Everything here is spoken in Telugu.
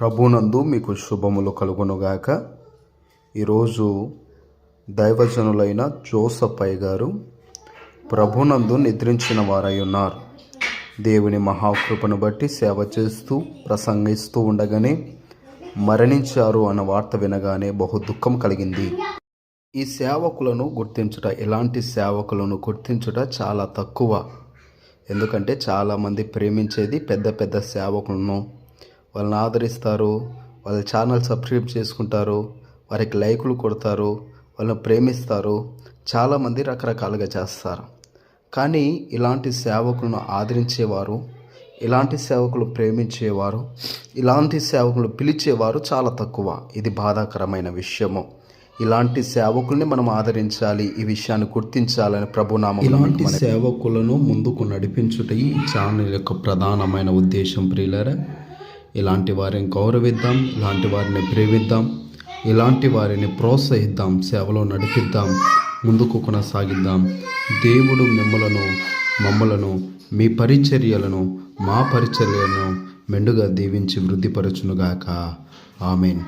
ప్రభునందు మీకు శుభములు కలుగునుగాక. ఈరోజు దైవజనులైన జోసపయ్య గారు ప్రభునందు నిద్రించిన వారై ఉన్నారు. దేవుని మహాకృపను బట్టి సేవ చేస్తూ ప్రసంగిస్తూ ఉండగానే మరణించారు అన్న వార్త వినగానే బహు దుఃఖం కలిగింది. ఈ సేవకులను గుర్తించుట ఇలాంటి సేవకులను గుర్తించుట చాలా తక్కువ. ఎందుకంటే చాలామంది ప్రేమించేది పెద్ద పెద్ద సేవకులను వాళ్ళని ఆదరిస్తారు వాళ్ళ ఛానల్ సబ్స్క్రైబ్ చేసుకుంటారు వారికి లైకులు కొడతారు వాళ్ళని ప్రేమిస్తారు చాలామంది రకరకాలుగా చేస్తారు. కానీ ఇలాంటి సేవకులను ఆదరించేవారు ఇలాంటి సేవకులు ప్రేమించేవారు ఇలాంటి సేవకులు పిలిచేవారు చాలా తక్కువ. ఇది బాధాకరమైన విషయము. ఇలాంటి సేవకుల్ని మనం ఆదరించాలి ఈ విషయాన్ని గుర్తించాలని ప్రభునామం ఇలాంటి సేవకులను ముందుకు నడిపించుట ఈ ఛానల్ యొక్క ప్రధానమైన ఉద్దేశం ప్రియులరా ఇలాంటి వారిని గౌరవిద్దాం ఇలాంటి వారిని ప్రేమిద్దాం ఇలాంటి వారిని ప్రోత్సహిద్దాం సేవలో నడిపిద్దాం ముందుకు కొనసాగిద్దాం. దేవుడు మిమ్మలను మమ్మలను మీ పరిచర్యలను మా పరిచర్యలను మెండుగా దీవించి వృద్ధిపరచునుగాక. ఆమెన్.